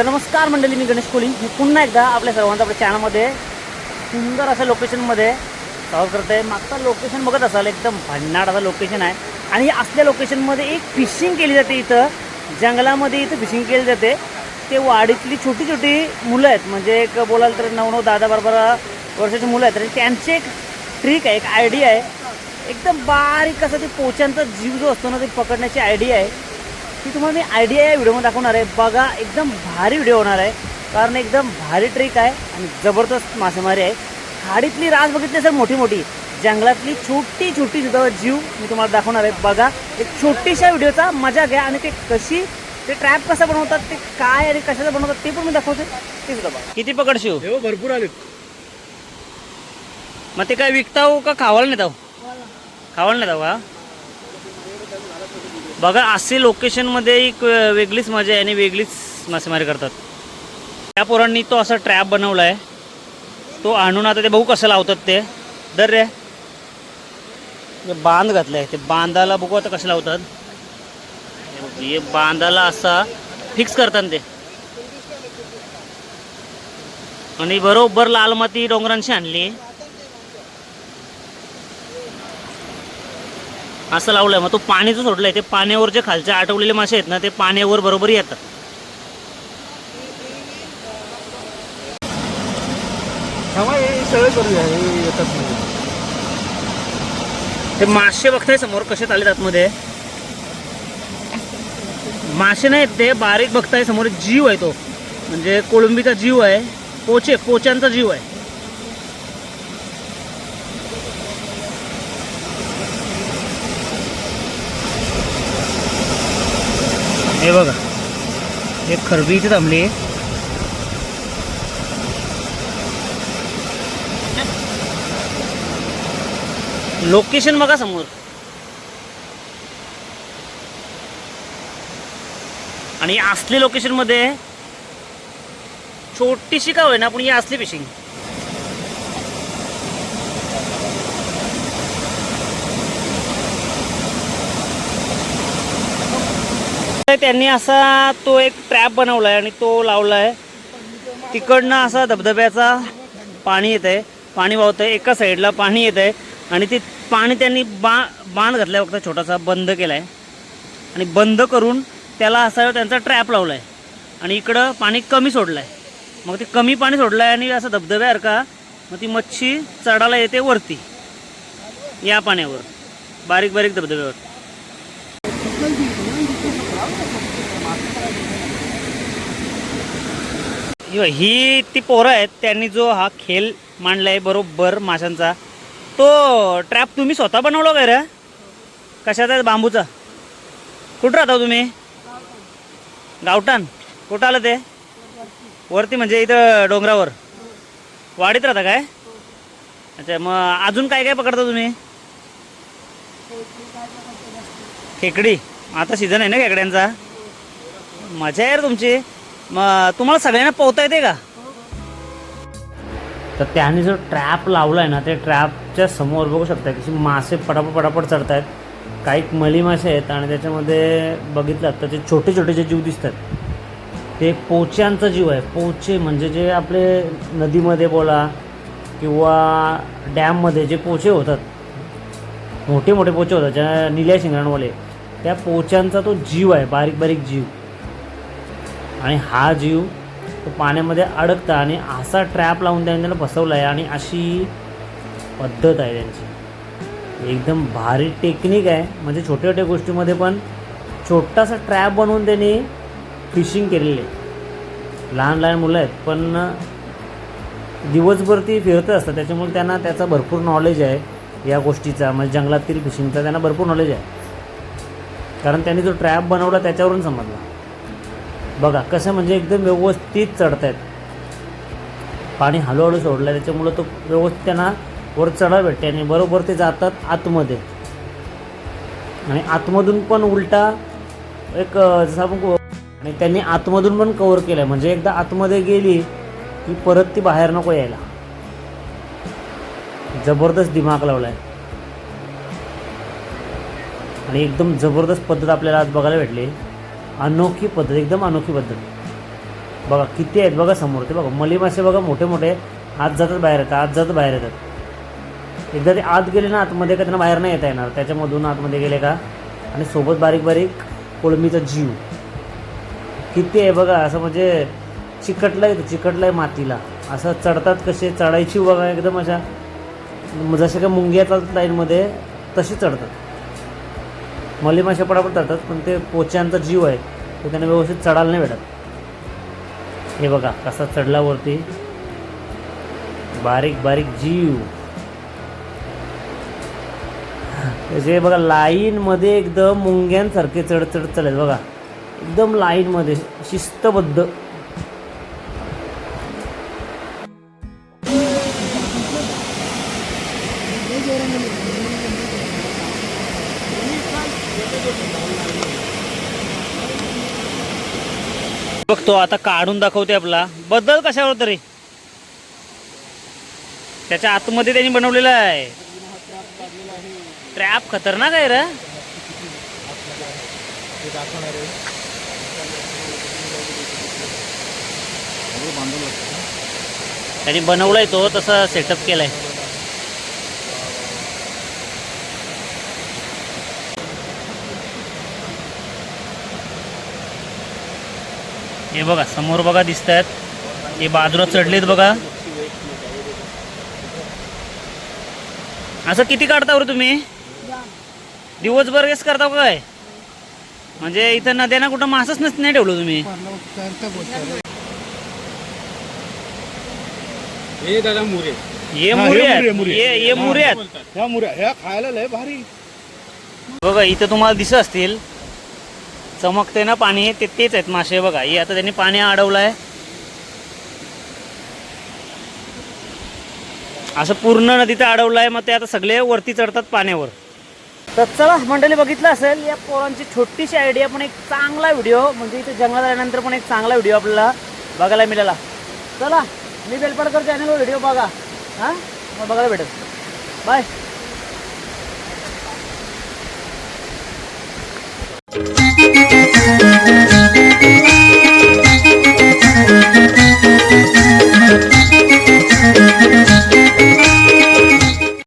तर नमस्कार मंडळी मी गणेश कोळी. मी पुन्हा एकदा आपल्या सर्वांचं आपल्या चॅनलमध्ये सुंदर असं लोकेशनमध्ये स्वागत करत आहे मागचं लोकेशन बघत असाल एकदम भन्नाट असं लोकेशन आहे. आणि असल्या लोकेशनमध्ये एक फिशिंग केली जाते इथं. जंगलामध्ये इथं फिशिंग केली जाते. ते वाडीतली छोटी छोटी मुलं आहेत. म्हणजे एक बोलाल तर नऊ नऊ दहा दहा बारा बारा वर्षाची मुलं आहेत. आणि त्यांची एक ट्रिक आहे एक आयडिया आहे. एकदम बारीक असं ते पोच्यांचा जीव जो असतो ना ते पकडण्याची आयडिया आहे. ती तुम्हाला मी आयडिया या व्हिडिओमध्ये दाखवणार आहे. बघा एकदम भारी व्हिडिओ होणार आहे. कारण एकदम भारी ट्रिक आहे आणि जबरदस्त मासेमारी आहे. खाडीतली रास बघितली सर मोठी मोठी जंगलातली छोटी छोटी सुद्धा जीव मी तुम्हाला दाखवणार आहे. बघा एक छोटीशा व्हिडिओचा मजा घ्या आणि ते कशी ते ट्रॅप कसं बनवतात ते काय आणि कशाचं बनवतात ते पण मी दाखवते. ते सुद्धा बघा. किती पकडशिव हो भरपूर आले मग ते काय विकताव का खावायला नेताव? खावायला नेताव का? बघा असे लोकेशनमध्ये एक वेगळीच मजा आहे आणि वेगळीच मासेमारी करतात. त्या पोरांनी तो असा ट्रॅप बनवला आहे तो आणून आता ते बघू कसं लावतात ते. दर रे. बांध घातलं आहे ते बांधाला बघू आता कसं लावतात. हे हे बांधाला असा फिक्स करतात ते. आणि बरोबर लाल माती डोंगरांशी आणली. असं लावलंय. मग तो पाणी जो सोडलाय. ते पाण्यावर जे खालचे आटवलेले मासे आहेत ना ते पाण्यावर बरोबर येतात. ते मासे बघताय समोर कसे आले आतमध्ये? मासे नाहीत ते बारीक बघताय समोर जीव आहे तो. म्हणजे कोळंबीचा जीव आहे. पोचे पोच्यांचा जीव आहे. हे बघा. एक खरबी इथे थांबली. लोकेशन बघा समोर. आणि असली लोकेशनमध्ये छोटीशी का होईना पण ही असली फिशिंग त्यांनी असा तो एक ट्रॅप बनवला आहे आणि तो लावला आहे तिकडनं असा धबधब्याचा पाणी येत आहे पाणी वाहत आहे एका साईडला पाणी येत आहे आणि ते पाणी त्यांनी बा बांध आहे फक्त छोटासा बंद केला आहे आणि बंद करून त्याला असा त्यांचा ट्रॅप लावला आहे आणि इकडं पाणी कमी सोडलं आहे मग ते कमी पाणी सोडलं आहे आणि असं धबधब्यासारखा मग ती मच्छी चढायला येते वरती. या पाण्यावर. बारीक बारीक धबधब्यावर. ही ती पोरं आहेत त्यांनी जो हा खेळ आहे बरोबर माशांचा तो ट्रॅप तुम्ही स्वतः बनवला काय रे? कशाचा आहे बांबूचा? कुठं राहता हो तुम्ही? गावठाण. कुठं आलं ते? वरती म्हणजे इथं डोंगरावर. वाडीत राहता काय? अच्छा मग अजून काय काय पकडता तुम्ही? खेकडी. आता सीझन आहे ना खेकड्यांचा? मजा आहे रे तुमची. मग तुम्हाला सगळ्यांना पोहता येते का? तर त्याने जो ट्रॅप लावलाय ना ते ट्रॅपच्या समोर बघू शकता की मासे पटापट पटापट चढत आहेत काही मली मासे आहेत आणि त्याच्यामध्ये बघितलं तर ते छोटे छोटे जे जीव दिसतात ते पोच्यांचा जीव आहे. पोचे म्हणजे जे आपले नदीमध्ये बोला किंवा डॅममध्ये जे पोचे होतात मोठे मोठे पोचे होतात ज्या निल्या शिंगरणवाले त्या पोच्यांचा तो जीव आहे बारीक बारीक जीव. आणि हा जीव तो पाण्यामध्ये अडकता आणि असा ट्रॅप लावून त्याने त्याला फसवला आहे आणि अशी पद्धत आहे त्यांची. एकदम भारी टेक्निक आहे. म्हणजे छोट्या छोट्या गोष्टीमध्ये पण छोटासा ट्रॅप बनवून त्यांनी फिशिंग केलेली. आहे लहान लहान मुलं आहेत पण दिवसभर ती फिरत असतात. त्याच्यामुळे त्यांना त्याचा भरपूर नॉलेज आहे या गोष्टीचा. म्हणजे जंगलातील फिशिंगचा त्यांना भरपूर नॉलेज आहे. कारण त्यांनी जो ट्रॅप बनवला त्याच्यावरून समजला. बघा कसं म्हणजे एकदम व्यवस्थित चढत आहेत पाणी हळूहळू सोडलं आहे त्याच्यामुळं तो व्यवस्थित त्यांना वर चढा भेटते आणि बरोबर ते जातात आतमध्ये. आणि आतमधून पण उलटा एक जसं आपण आणि त्यांनी आतमधून पण कवर केलं आहे म्हणजे एकदा आतमध्ये गेली की परत ती बाहेर नको यायला. जबरदस्त दिमाग लावला आहे आणि एकदम जबरदस्त पद्धत आपल्याला आज बघायला भेटली. अनोखी पद्धत एकदम अनोखी पद्धत. बघा किती आहेत बघा समोर ते बघा. मली मासे बघा मोठे मोठे आत जातात बाहेर येतात आत जातात बाहेर येतात. एकदा ते आत गेले ना आतमध्ये का त्यांना बाहेर नाही येता येणार. त्याच्यामधून आतमध्ये गेले का? आणि सोबत बारीक बारीक कोळंबीचा जीव. किती आहे बघा असं म्हणजे चिकटलं आहे चिकटलं आहे मातीला. असं चढतात कसे? चढायची बघा एकदम अशा. जसे काय मुंग्या चालतात लाईनमध्ये तसे चढतात. मली मासे पडापड जातात पण ते पोच्यांचा जीव आहे तो त्यांना व्यवस्थित चढायला नाही भेटत. हे बघा कसा चढला वरती. बारीक बारीक जीव. त्याचे बघा लाईनमध्ये एकदम मुंग्यांसारखे चढ चढ चालेल बघा. एकदम लाईनमध्ये शिस्तबद्ध. बघतो आता काढून दाखवते आपला. बदल कशावर तरी? त्याच्या आतमध्ये त्यांनी बनवलेला आहे. ट्रॅप खतरनाक आहे रे. बांधून त्यांनी बनवलाय तो तसा सेटअप केलाय. हे बघा समोर बघा दिसत आहेत हे बाजूला चढलेत बघा. असं किती काढता बरं तुम्ही? दिवसभर गेस करता काय? म्हणजे इथं नद्यांना कुठं मासच नसत नाही ठेवलं तुम्ही? हे दादा मुरे. ये हा, मुरे आहेत. मुरे, मुरे. ये ये मुरे आहेत. ह्या मुऱ्या ह्या खायला लय भारी. बघा इथं तुम्हाला दिसत असतील. चमकते ना पाणी ते तेच आहेत मासे बघा. हे आता त्यांनी पाणी अडवलं आहे असं पूर्ण नदीचं अडवलं आहे मग ते आता सगळे वरती चढतात पाण्यावर. तर चला मंडळी बघितलं असेल या पोरांची छोटीशी आयडिया पण एक चांगला व्हिडिओ म्हणजे इथे जंगलात आल्यानंतर पण एक चांगला व्हिडिओ आपल्याला बघायला मिळाला. चला मी बेलपाडकर चॅनलवर व्हिडिओ बघा. हां? मग बघायला भेटेल. बाय